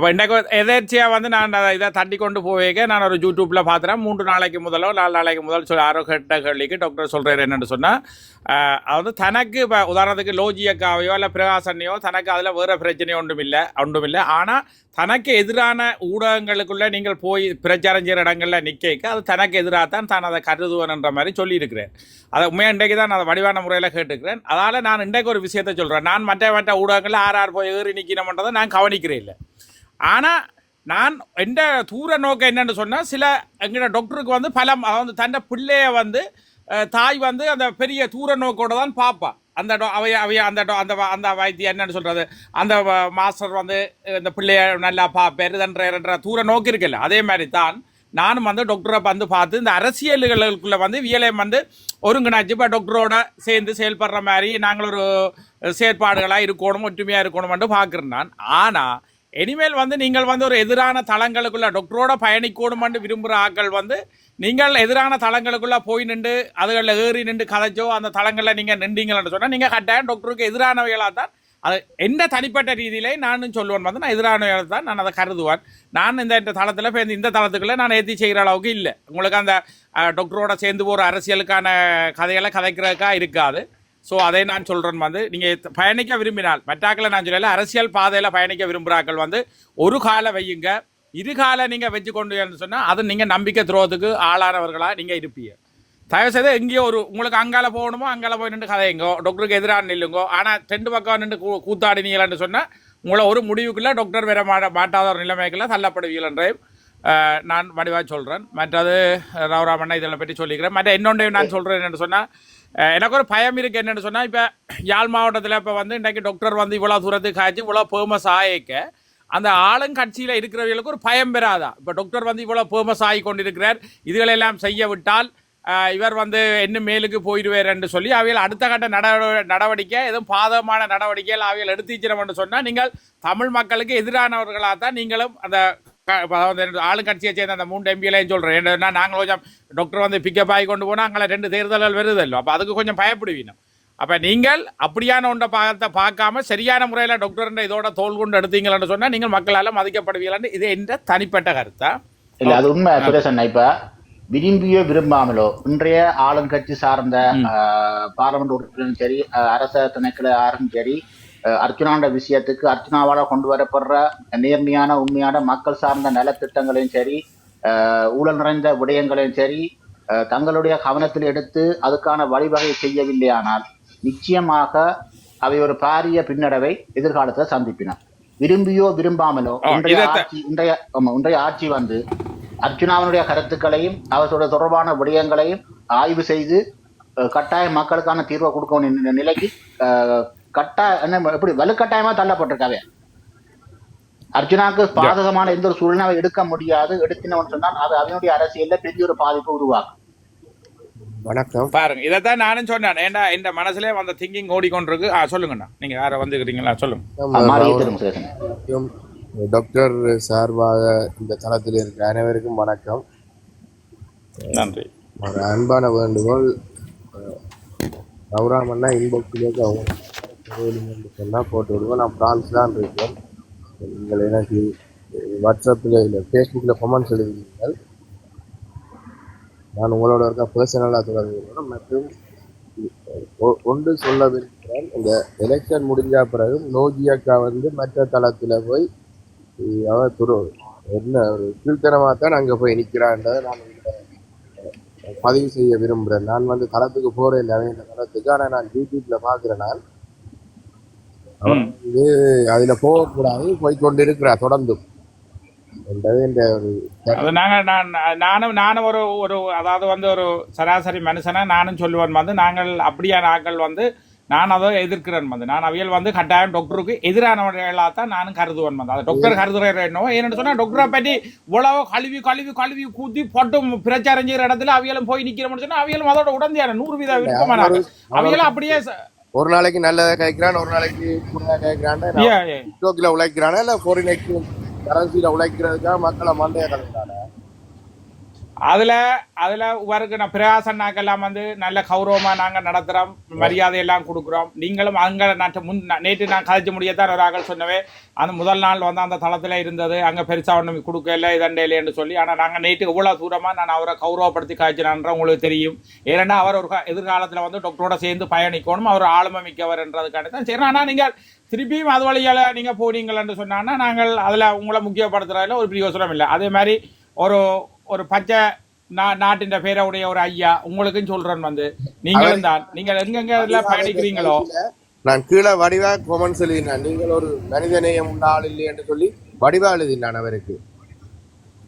அப்போ இன்றைக்கு எதேர்ச்சியாக வந்து நான் அதை இதை தட்டி கொண்டு போவேக்க நான் ஒரு யூடியூப்பில் பார்த்துறேன் மூன்று நாளைக்கு முதலோ நாலு நாளைக்கு முதல் சொல்லி ஆரோக்கிய கேள்விக்கு டாக்டர் சொல்கிறார் என்னென்னு சொன்னால் அதாவது தனக்கு இப்போ உதாரணத்துக்கு லோஜியக்காவையோ இல்லை பிரகாசனையோ தனக்கு அதில் வேறு பிரச்சனையோ ஒன்றும் இல்லை ஒன்றும் இல்லை ஆனால் தனக்கு எதிரான ஊடகங்களுக்குள்ளே நீங்கள் போய் பிரச்சாரம் செய்கிற இடங்களில் நிற்க அது தனக்கு எதிராக தான் தான் அதை கருதுவனுன்ற மாதிரி சொல்லியிருக்கிறேன் அதை உண்மையாக இன்றைக்கு தான் நான் அதை வடிவான முறையில் கேட்டுக்கிறேன். அதால் நான் இன்றைக்கு ஒரு விஷயத்தை சொல்கிறேன் நான் மற்ற மற்ற ஊடகங்களில் ஆறு ஆறு போய் ஏறி நிற்கணும்ன்றதை நான் கவனிக்கிறேன் இல்லை. ஆனால் நான் எந்த தூர நோக்கம் என்னன்னு சொன்னால் சில எங்கிட்ட டாக்டருக்கு வந்து பலம் அதாவது தன்னை பிள்ளைய வந்து தாய் வந்து அந்த பெரிய தூர நோக்கோட தான் பார்ப்பா அந்த அவைய அவைய அந்த அந்த வ- அந்த வைத்தியம் என்னென்னு சொல்கிறது அந்த மாஸ்டர் வந்து இந்த பிள்ளைய நல்லா பார்ப்பார் என்ற தூர நோக்கு இருக்குல்ல அதே மாதிரி தான் நானும் வந்து டாக்டரை வந்து பார்த்து இந்த அரசியல்களுக்குள்ளே வந்து வியலையம் வந்து ஒருங்கிணைச்சு இப்போ டாக்டரோட சேர்ந்து செயல்படுற மாதிரி நாங்கள் ஒரு செயற்பாடுகளாக இருக்கணும் ஒற்றுமையாக இருக்கணும்னு பார்க்குறேன் நான். ஆனால் இனிமேல் வந்து நீங்கள் வந்து ஒரு எதிரான தளங்களுக்குள்ள டாக்டரோட பயணிக்கணும்னு விரும்புகிற ஆட்கள் வந்து நீங்கள் எதிரான தளங்களுக்குள்ளே போய் நின்று அதுகளில் ஏறி நின்று கதைச்சோ அந்த தளங்களில் நீங்கள் நின்றீங்கன்னு சொன்னால் நீங்கள் கட்டாயம் டாக்டருக்கு எதிரானவைகளாக தான் அது எந்த தனிப்பட்ட ரீதியிலே நானும் சொல்லுவேன் வந்து நான் எதிரானவைகளை தான் நான் அதை கருதுவேன். நான் இந்த இந்த தளத்தில் இப்போ இந்த- இந்த தளத்துக்குள்ளே நான் ஏற்றி செய்கிற அளவுக்கு இல்லை. உங்களுக்கு அந்த டாக்டரோட சேர்ந்து போகிற அரசியலுக்கான கதைகளை கதைக்கிறதுக்காக இருக்காது. ஸோ அதை நான் சொல்கிறேன் வந்து நீங்கள் பயணிக்க விரும்பினால் மற்றாக்களை நான் சொல்லல அரசியல் பாதையில் பயணிக்க விரும்புகிறாக்கள் வந்து ஒரு காலை வையுங்க. இரு காலை நீங்கள் வச்சு கொண்டு சொன்னால் அது நீங்கள் நம்பிக்கை துரோகத்துக்கு ஆளானவர்களாக நீங்கள் இருப்பீங்க. தயவு செய்து எங்கேயோ ஒரு உங்களுக்கு அங்கால போகணுமோ அங்கால போய் நின்று கதையுங்கோ. டாக்டருக்கு எதிராக நில்லுங்கோ. ஆனால் ரெண்டு பக்கம் நின்று கூ கூத்தாடினீங்களான்னு சொன்னால் உங்களை ஒரு முடிவுக்குள்ள டாக்டர் வேற மாட்ட மாட்டாத ஒரு நிலைமைக்குள்ள அஹ், நான் வடிவாக சொல்கிறேன் மற்றது ரவராமண்ணா இதெல்லாம் பற்றி சொல்லிக்கிறேன். மற்ற இன்னொன்றையும் நான் சொல்கிறேன் என்னென்னு சொன்னால் எனக்கு ஒரு பயம் இருக்குது என்னென்னு சொன்னால் இப்போ யாழ் மாவட்டத்தில் இப்போ வந்து இன்றைக்கு டாக்டர் வந்து இவ்வளோ தூரத்துக்கு காய்ச்சி இவ்வளோ ஃபேமஸ் ஆயிக்க அந்த ஆளுங்கட்சியில் இருக்கிறவர்களுக்கு ஒரு பயம் பெறாதா? இப்போ டாக்டர் வந்து இவ்வளோ ஃபேமஸ் ஆகி கொண்டிருக்கிறார் இதுகளெல்லாம் செய்ய விட்டால் இவர் வந்து இன்னும் மேலுக்கு போயிடுவார் என்று சொல்லி அவைகள் அடுத்த கட்ட நடவடிக்கை எதுவும் பாதகமான நடவடிக்கைகள் அவைகள் எடுத்துச்சிடும் என்று சொன்னால் நீங்கள் தமிழ் மக்களுக்கு எதிரானவர்களாக தான் நீங்களும் அந்த அதாவது ஆளுங்கட்சியை சேர்ந்த அந்த மூன்று எம்பிகளையும் சொல்கிறேன் ஏன்னா நாங்கள் கொஞ்சம் டாக்டர் வந்து பிக்கப் ஆகி கொண்டு போனால் அங்கே ரெண்டு தேர்தல்கள் வருதല്ലോ அப்போ அதுக்கு கொஞ்சம் பயப்படுவீங்க. அப்போ நீங்கள் அப்படியான ஒன்றை பார்த்த பார்க்காம சரியான முறையில் டாக்டர் இதோட தோல் கொண்டு எடுத்தீங்கன்னு சொன்னால் நீங்கள் மக்களால் மதிக்கப்படுவீங்களான்னு இது என்ற தனிப்பட்ட கருத்தா? இல்ல அது உண்மை சுரேசன் இப்ப விரும்பியோ விரும்பாமலோ இன்றைய ஆளுங்கட்சி சார்ந்த பாராளுமன்ற உறுப்பினரும் சரி அரச திணைக்கள யாரும் சரி ஆஹ், அர்ச்சுனாண்ட விஷயத்துக்கு அர்ச்சுனாவால கொண்டு வரப்படுற நேர்மையான உண்மையான மக்கள் சார்ந்த நலத்திட்டங்களையும் சரி ஊழல் நிறைந்த விடயங்களையும் சரி தங்களுடைய கவனத்தில் எடுத்து அதுக்கான வழிவகை செய்யவில்லையானால் நிச்சயமாக அவை ஒரு பாரிய பின்னடைவை எதிர்காலத்தில் சந்திப்பின விரும்பியோ விரும்பாமலோ இன்றைய. ஆட்சி இன்றைய இன்றைய ஆட்சி வந்து அர்ச்சுனாவினுடைய கருத்துக்களையும் அவர்களுடைய தொடர்பான விடயங்களையும் ஆய்வு செய்து கட்டாய மக்களுக்கான தீர்வை என்ற நிலைக்கு கட்டாய என்ன எப்படி வலுக்கட்டாயமா தள்ளப்பட்டிருக்காவே? அர்ஜுனாவுக்கு பாதகமான எந்த ஒரு சூழ்நிலை எடுக்க முடியாது. எடுத்தினவன் சொன்னால் அது அவனுடைய அரசியல்ல பெரிய ஒரு பாதிப்பு உருவாக்கும் வணக்கம். பாருங்க இதைத்தான் நானும் சொன்னேன். ஏன்னா இந்த மனசுலேயே வந்த திங்கிங் ஓடிக்கொண்டிருக்கு. ஆ சொல்லுங்கண்ணா. நீங்கள் யாரை வந்துக்கிறீங்களா? சொல்லுங்க. டாக்டர் சார்பாக இந்த தளத்தில் இருக்கிற அனைவருக்கும் வணக்கம். நன்றி. ஒரு அன்பான வேண்டுகோள் ரவுராமண்ணா இன்பாக்ஸிலேயே சொன்னால் போட்டு விடுவோம் நான் பிரான்ஸ் தான் இருக்கேன். நீங்கள் எனக்கு வாட்ஸ்அப்பில் இல்லை ஃபேஸ்புக்கில் கமெண்ட்ஸ் எழுதுவீர்கள் நான் உங்களோட இருக்க பர்சனலாக தொடர்பு மற்றும் ஒன்று சொல்ல விரும்புகிறேன் இந்த எலெக்ஷன் முடிஞ்ச பிறகு நோஜியாக்கா வந்து மற்ற தளத்தில் போய் அவர் துரு என்ன ஒரு கீழ்த்தனமாக தான் அங்கே போய் நிற்கிறான்றதை நான் பதிவு செய்ய விரும்புகிறேன். நான் வந்து தளத்துக்கு போகிறேன் இல்லை அவங்க தளத்துக்கு. ஆனால் நான் யூடியூப்பில் பார்க்குறேன். நான் வந்து அதில் போகக்கூடாது போய் கொண்டு தொடர்ந்து அது நாங்கள் நான் நானும் நானும் ஒரு ஒரு அதாவது வந்து ஒரு சராசரி மனுஷனா நானும் சொல்லுவேன் வந்து நாங்கள் அப்படியான ஆட்கள் வந்து நான் அதை எதிர்க்கிறேன் வந்து. நான் அவியல் வந்து கட்டாயம் டாக்டருக்கு எதிரானவர்களாக தான் நானும் கருதுவேன் வந்து. அதை டாக்டர் கருதுறேன் என்னவோ ஏன்னு சொன்னால் டாக்டரை பற்றி இவ்வளவு கழுவி கழுவி கழுவி கூத்தி போட்டும் பிரச்சாரம் செய்கிற இடத்துல அவியலும் போய் நிற்கிறோம்னு சொன்னால் அவியலும் அதோட உடந்தையான நூறு வீத விருப்பமானாங்க அவியலும் அப்படியே ஒரு நாளைக்கு நல்லதை கேட்கிறான் ஒரு நாளைக்கு கூட கேட்கிறான் உழைக்கிறானா இல்லை ஃபாரின் கரன்சியில் உழைக்கிறதுக்காக மக்களை மண்டைய கலக்கிறானா? அதுல அதுல இவருக்கு நான் பிரகாசன்னாக்கெல்லாம் வந்து நல்ல கௌரவமா நாங்க நடத்துறோம். மரியாதை எல்லாம் கொடுக்குறோம். நீங்களும் அங்க நான் முன் நேற்று நான் கதைச்சு முடியத்தான் ஒரு ஆகல் சொன்னவே அந்த முதல் நாள் வந்து அந்த தளத்துல இருந்தது. அங்க பெருசா ஒன்றும் கொடுக்கல இதண்டையிலேன்னு சொல்லி. ஆனா நாங்க நேற்று இவ்வளவு தூரமா நான் அவரை கௌரவப்படுத்தி காய்ச்சினான்ற உங்களுக்கு தெரியும். ஏன்னா அவர் ஒரு க- எதிர்காலத்துல வந்து டாக்டரோட சேர்ந்து பயணிக்கணும். அவர் ஆளுமை மிக்கவர் என்றதுக்காண்டி தான் சரி ஆனா நீங்க திருப்பியும் அது வழியால நீங்க போனீங்கள்னு சொன்னாங்கன்னா நாங்கள் அதுல உங்களை முக்கியப்படுத்துறதுல ஒரு பிரயோசனம் இல்லை. அதே மாதிரி ஒரு ஒரு பச்சை நா நாட்டின் பேரை உடைய ஒரு ஐயா உங்களுக்கும் சொல்றேன் வந்து. நீங்களும் தான். நீங்க எங்கெங்க இதுல பயணிக்கிறீங்களோ? நான் கீழே வடிவா கொமன் சொல்லியிருந்தேன். நீங்கள் ஒரு மனிதநேயம் உள்ள ஆள் இல்லை என்று சொல்லி வடிவா எழுதினான் அவருக்கு.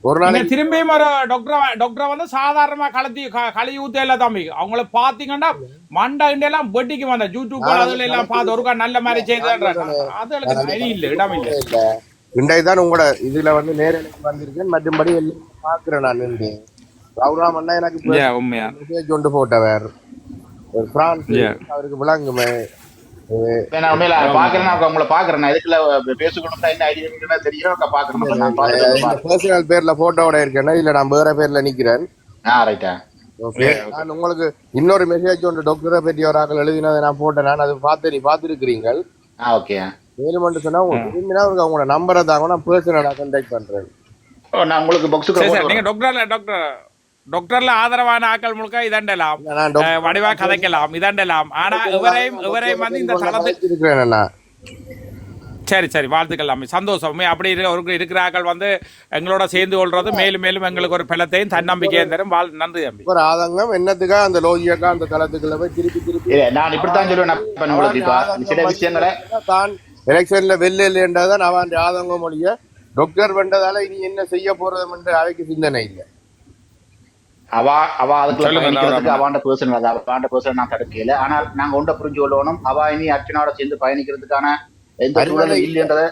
ஒரு நாளைக்கு திரும்பியும் ஒரு டாக்டர் டாக்டரை வந்து சாதாரணமா கலத்தி கழுவி ஊத்தையில தம்பி. அவங்கள பாத்தீங்கன்னா மண்டை எல்லாம் வெட்டிக்கு வந்த யூடியூப் அதுல எல்லாம் பார்த்து ஒருக்கா நல்ல மாதிரி அதுகளுக்கு சரி இல்லை இடம் இல்லை. இல்ல. இன்றைக்கு தான் உங்களோட இதுல வந்து நேரலைக்கு வந்திருக்கேன். மற்றும்படி எல்லாம் பாக்குறேன் நான் நின்று ரவுராம் அண்ணா எனக்கு மெசேஜ் கொண்டு போட்டவர். ஒரு பிரான்ஸ் Yeah. அவருக்கு விளங்குமே. நான் உண்மையில பாக்குறேன் நான் உங்களை பாக்குறேன் நான் இதுக்குள்ள என்ன ஐடியா தெரியும். பாக்குறேன் பர்சனல் பேர்ல போட்டோட இருக்கேன்னா இல்ல நான் வேற பேர்ல நிக்கிறேன். ஆ ரைட்டா ஓகே நான் உங்களுக்கு இன்னொரு மெசேஜ் ஒன்று டாக்டரை பற்றி ஒரு ஆக்கள் எழுதினதை நான் போட்டேன். நான் அது பார்த்து நீ பார்த்துருக்கிறீங்க ஆ ஓகே மட்டும் சொன்னா உங்களுக்கு விரும்பினா அவருக்கு அவங்களோட நம்பரை தாங்க நான் பர்சனலாக கான்டாக்ட் பண்றேன். நான் உங்களுக்கு பாக்ஸுக்கு நீங்க டாக்டர்ல டாக்டர் டாக்டர்ல ஆதரவான ஆக்கள் முழுக்க இதண்டலாம் வடிவா கதைக்கலாம். இதண்டலாம் ஆனா இவரையும் இவரையும் வந்து இந்த தளத்துக்கு இருக்கிறேன் சரி சரி. வாழ்த்துக்கள் அம்மி சந்தோஷம் அப்படி இருக்க ஒரு இருக்கிற ஆக்கள் வந்து எங்களோட சேர்ந்து கொள்றது மேலும் மேலும் எங்களுக்கு ஒரு பலத்தையும் தன்னம்பிக்கையும் தரும். வாழ் நன்றி அம்பி ஒரு ஆதங்கம் என்னத்துக்கா அந்த லோகியக்கா அந்த தளத்துக்குள்ள போய் திருப்பி திருப்பி நான் இப்படித்தான் சொல்லுவேன். உங்களுக்கு சில விஷயங்களை தான் எலெக்ஷன்ல வெல்ல இல்லைன்றதான் அவன் ஆதங்கம் மொழிய டாக்டர் பண்றதால இனி என்ன செய்ய போறதுன்ற அவைக்கு சிந்தனை இல்லை. அவ அவ அதுக்குள்ள அவாண்ட பர்சன் அது அவாண்ட பர்சன் நான் தடுக்கல ஆனால் நாங்க ஒன்றை புரிஞ்சு கொள்ளணும். அவ இனி அர்ச்சனாவோட சேர்ந்து பயணிக்கிறதுக்கான எந்த சூழலும் இல்லை. இல்லைன்றத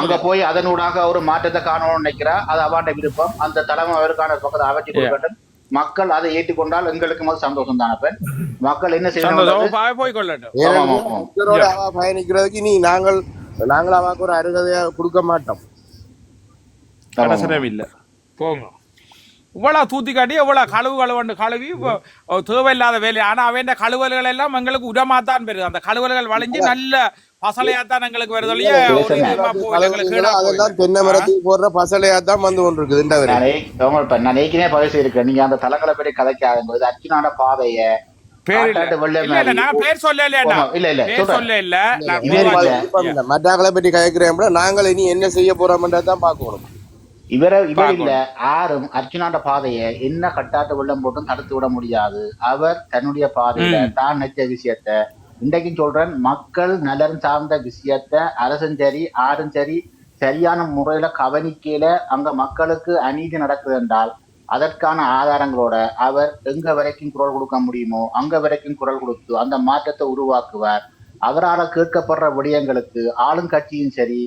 அங்க போய் அதனூடாக ஒரு மாற்றத்தை காணணும்னு நினைக்கிறா. அது அவாண்ட விருப்பம். அந்த தலைமை அவருக்கான பக்கத்தை அவற்றி கொடுக்கட்டும். மக்கள் அதை ஏற்றுக்கொண்டால் எங்களுக்கு முதல் சந்தோஷம் தானே பெண் மக்கள் என்ன செய்யணும்? பயணிக்கிறதுக்கு நீ நாங்கள் நாங்கள் அவாக்கு ஒரு அருகதையா கொடுக்க மாட்டோம். இல்ல போங்க. இவ்வளவு தூத்தி காட்டி இவ்வளவு கழுவு கழுவண்டு கழுவி தேவையில்லாத வேலை. ஆனா அவன் கழுவல்கள் எல்லாம் எங்களுக்கு உரமாத்தான் பெறுது. அந்த கழுவல்கள் வளைஞ்சு நல்ல பசலையாத்தான் எங்களுக்கு அதெல்லாம். தென்னை மரத்துக்கு போடுற பசலையா தான் வந்து கொண்டு இருக்குது இந்த வரை. நானே ஏற்கனவே பதிவு செய்திருக்கேன் நீங்க அந்த தலங்களை பற்றி கதைக்காத அர்ச்சனாட பாதைய நாங்கள் இனி என்ன செய்ய போறோம்ன்றதான் பார்க்கணும். இவர இவர். இல்ல யாரும் அர்ச்சனாட பாதைய என்ன கட்டாட்ட வெள்ளம் போட்டும் தடுத்து விட முடியாது. அவர் தன்னுடைய பாதையில தான் நினைச்ச விஷயத்த இன்றைக்கும் சொல்றேன் மக்கள் நலன் சார்ந்த விஷயத்த அரசும் சரி ஆறும் சரி சரியான முறையில கவனிக்கையில அங்க மக்களுக்கு அநீதி நடக்குது என்றால் அதற்கான ஆதாரங்களோட அவர் எங்க வரைக்கும் குரல் கொடுக்க முடியுமோ அங்க வரைக்கும் குரல் கொடுத்து அந்த மாற்றத்தை உருவாக்குவார். அவரால் கேட்கப்படுற விடயங்களுக்கு ஆளுங்கட்சியும் சரி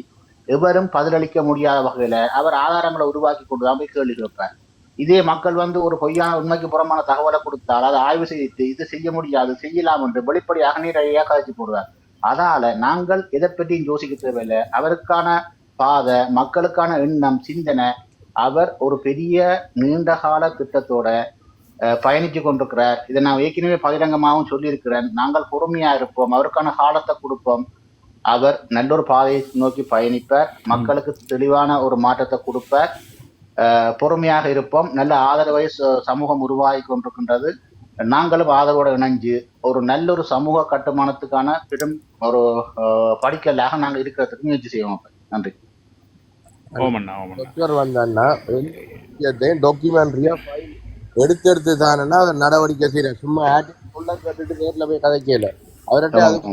எவரும் பதிலளிக்க முடியாத வகையில அவர் ஆதாரங்களை உருவாக்கி கொண்டு தான் போய் கேள்வி கேட்பார். இதே மக்கள் வந்து ஒரு பொய்யான உண்மைக்கு புறமான தகவலை கொடுத்தால் அதை ஆய்வு செய்து இது செய்ய முடியாது செய்யலாம் என்று வெளிப்படையாக நீரையாக கழிச்சு போடுவார். அதால நாங்கள் எதை பற்றியும் யோசிக்க தேவையில்லை. அவருக்கான பாதை மக்களுக்கான எண்ணம் சிந்தனை அவர் ஒரு பெரிய நீண்டகால திட்டத்தோட பயணித்து கொண்டிருக்கிறார். இதை நான் ஏற்கனவே பகிரங்கமாகவும் சொல்லியிருக்கிறேன். நாங்கள் பொறுமையா இருப்போம். அவருக்கான காலத்தை கொடுப்போம். அவர் நல்ல ஒரு பாதையை நோக்கி பயணிப்பார். மக்களுக்கு தெளிவான ஒரு மாற்றத்தை கொடுப்பார். பொறுமையாக இருப்போம். நல்ல ஆதரவை சமூகம் உருவாகி கொண்டிருக்கின்றது. நாங்களும் ஆதரவோடு இணைஞ்சு ஒரு நல்ல ஒரு சமூக கட்டுமானத்துக்கான பெரும் ஒரு படிக்கலாக நாங்கள் இருக்கிறதுக்கு முயற்சி செய்வோம். நன்றி. டாக்குமெண்ட்ரியா எடுத்து எடுத்து அதை நடவடிக்கை செய்யற சும்மா ஆட்டி உள்ள கேட்டுட்டு நேர்ல போய் கதைக்கல. அவர்கிட்ட அதுக்கு.